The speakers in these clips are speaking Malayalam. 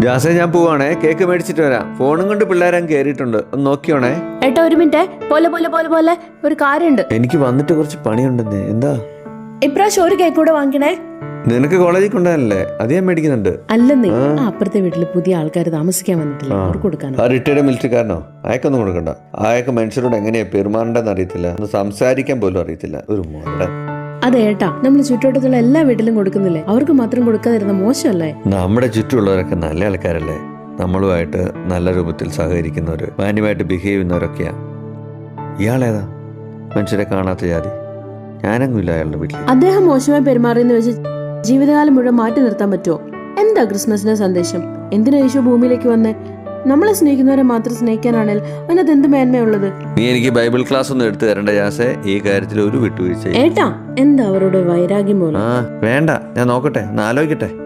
ജാസേ ഞാൻ പോവാണേ. കേക്ക് മേടിച്ചിട്ട് വരാം. ഫോണും കൊണ്ട് പിള്ളേരാൻ കയറിയിട്ടുണ്ട് ഒന്ന് നോക്കിയോണേ. ഏട്ടാ ഒരു മിനിറ്റ്. പോലെ പോലെ പോലെ പോലെ ഒരു കാര്യണ്ട് എനിക്ക് വന്നിട്ട് കുറച്ച് പണിയുണ്ടെന്നേ. എന്താ? ഇപ്രാവശ്യം ഒരു കേക്ക് കൂടെ വാങ്ങിക്കണേ. നിനക്ക് കോളേജിൽ കൊണ്ടല്ലേ അത് ഞാൻ മേടിക്കുന്നുണ്ട്. അല്ലെന്നേ ആ. അപ്പുറത്തെ വീട്ടിൽ പുതിയ ആൾക്കാർ താമസിക്കാൻ വന്നിട്ടില്ല. അവർക്ക് കൊടുക്കാനോ. ആ റിട്ടയർഡ് മിലിറ്ററിക്കാരനോ? അയക്കൊന്നും കൊടുക്കണ്ട. അയക്ക് മനുഷ്യരോട് എങ്ങനെയാ പെരുമാറേണ്ടതെന്ന് അറിയത്തില്ല. ഒന്ന് സംസാരിക്കാൻ പോലും അറിയത്തില്ല. ഒരു മോഡൻ അതെ ഏട്ടാ നമ്മൾ ചുറ്റുവട്ടത്തുള്ള എല്ലാ വീട്ടിലും കൊടുക്കുന്നില്ലേ? അവർക്ക് മാത്രം കൊടുക്കാതിരുന്ന മോശമല്ലേ? നമ്മുടെ ചുറ്റുമുള്ളവരൊക്കെ നല്ല ആൾക്കാരല്ലേ? നമ്മളുമായിട്ട് നല്ല രൂപത്തിൽ സഹകരിക്കുന്നവര് മാന്യമായിട്ട് ബിഹേവ് ചെയ്യുന്നവരൊക്കെയാ. ഇയാളേതാ? മനുഷ്യരെ കാണാത്ത ജാതി. ഞാനങ്ങുമില്ല അയാളുടെ വീട്ടിൽ അദ്ദേഹം മോശമായി പെരുമാറിയെന്ന് വെച്ച് ജീവിതകാലം മുഴുവൻ മാറ്റി നിർത്താൻ പറ്റുമോ എന്താ ക്രിസ്മസിന്റെ സന്ദേശം? എന്തിനാ യേശു ഭൂമിയിലേക്ക് വന്നേ? നമ്മളെ സ്നേഹിക്കുന്നവരെ മാത്രം സ്നേഹിക്കാനാണെങ്കിൽ അതിനകത്ത് എന്ത് മേന്മയുള്ളത്? നീ എനിക്ക് ബൈബിൾ ക്ലാസ് ഒന്നും എടുത്തു തരണ്ട ജാസേ. ഈ കാര്യത്തിൽ ഒരു വിട്ടുവീഴ്ച ഏട്ടാ എന്താ അവരോട് വൈരാഗ്യം പോലെ? ആ വേണ്ട. ഞാൻ നോക്കട്ടെ. ഒന്ന് ആലോചിക്കട്ടെ.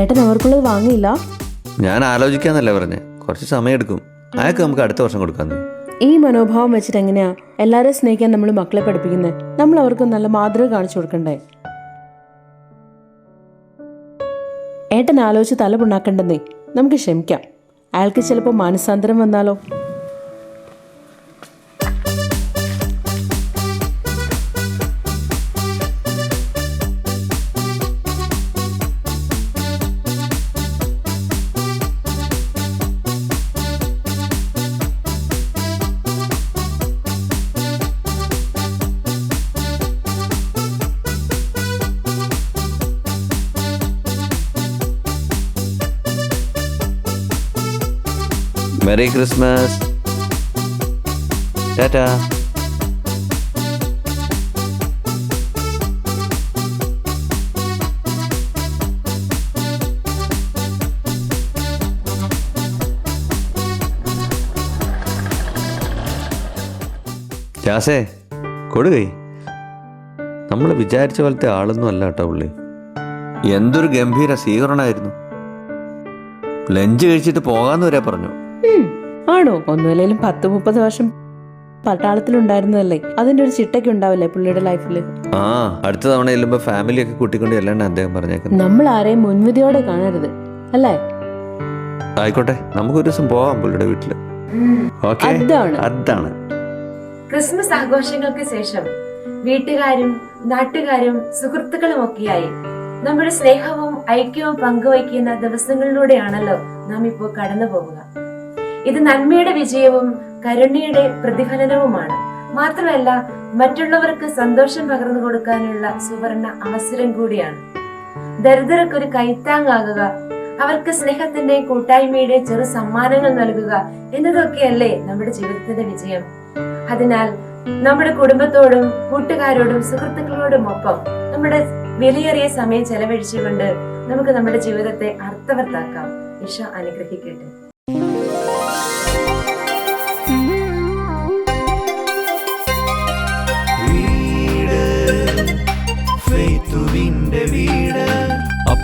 ഏട്ടൻ അവർക്കുള്ളത് വാങ്ങിയില്ല? ഞാൻ ആലോചിക്കാന്നല്ലേ പറഞ്ഞേ. കുറച്ച് സമയം എടുക്കും അയാൾക്ക് നമുക്ക് അടുത്ത വർഷം കൊടുക്കാൻ ഈ മനോഭാവം വെച്ചിട്ട് എങ്ങനെയാ എല്ലാരെയും സ്നേഹിക്കാൻ നമ്മൾ മക്കളെ പഠിപ്പിക്കുന്നത് നമ്മൾ അവർക്ക് നല്ല മാതൃക കാണിച്ചു കൊടുക്കണ്ടേ? ഏട്ടൻ ആലോചിച്ച് തല പുണ്ണാക്കണ്ടെന്നേ നമുക്ക് ക്ഷമിക്കാം. അയാൾക്ക് ചിലപ്പോൾ മാനസാന്തരം വന്നാലോ? മെറി ക്രിസ്മസ് ടാറ്റാ ജാസേ കൊടുകൈ. നമ്മൾ വിചാരിച്ച പോലത്തെ ആളൊന്നും അല്ല കേട്ടോ പുള്ളി. എന്തൊരു ഗംഭീര സ്വീകരണമായിരുന്നു. ലഞ്ച് കഴിച്ചിട്ട് പോകാമെന്ന് വരെ പറഞ്ഞു. ആണോ? ഒന്നുമില്ലെങ്കിലും പത്ത് മുപ്പത് വർഷം പട്ടാളത്തിലുണ്ടായിരുന്നതല്ലേ? അതിന്റെ ഒരു ചിട്ടയ്ക്ക് ഉണ്ടാവില്ലേ പുള്ളിയുടെ ലൈഫിൽ ആ അടുത്ത തവണ ചെല്ലുമ്പോ ഫാമിലി ഒക്കെ കൂട്ടിക്കൊണ്ട് ചെല്ലാണ്ട് അദ്ദേഹം പറഞ്ഞേക്കുന്നത്. നമ്മൾ ആരെയും മുൻവിധിയോടെ കാണരുത് അല്ലേ? ആയിക്കോട്ടെ നമുക്ക് ഒരു ദിവസം പോവാം പുള്ളിയുടെ വീട്ടിൽ. ഓക്കെ? അതാണ്. അതാണ്. ക്രിസ്മസ് ആഘോഷങ്ങൾക്ക് ശേഷം വീട്ടുകാരും നാട്ടുകാരും സുഹൃത്തുക്കളും ഒക്കെയായി നമ്മുടെ സ്നേഹവും ഐക്യവും പങ്കുവയ്ക്കുന്ന ദിവസങ്ങളിലൂടെയാണല്ലോ നാം ഇപ്പോൾ കടന്നു പോവുക ഇത് നന്മയുടെ വിജയവും കരുണയുടെ പ്രതിഫലനവുമാണ്. മാത്രമല്ല മറ്റുള്ളവർക്ക് സന്തോഷം പകർന്നു കൊടുക്കാനുള്ള സുവർണ അവസരം കൂടിയാണ്. ദരിദ്രർക്കൊരു കൈത്താങ്ങാകുക അവർക്ക് സ്നേഹത്തിന്റെ കൂട്ടായ്മയുടെ ചെറു സമ്മാനങ്ങൾ നൽകുക എന്നതൊക്കെയല്ലേ നമ്മുടെ ജീവിതത്തിന്റെ വിജയം. അതിനാൽ നമ്മുടെ കുടുംബത്തോടും കൂട്ടുകാരോടും സുഹൃത്തുക്കളോടും ഒപ്പം നമ്മുടെ വിലയേറിയ സമയം ചെലവഴിച്ചുകൊണ്ട് നമുക്ക് നമ്മുടെ ജീവിതത്തെ അർത്ഥവത്താക്കാം. ഈശ അനുഗ്രഹിക്കട്ടെ.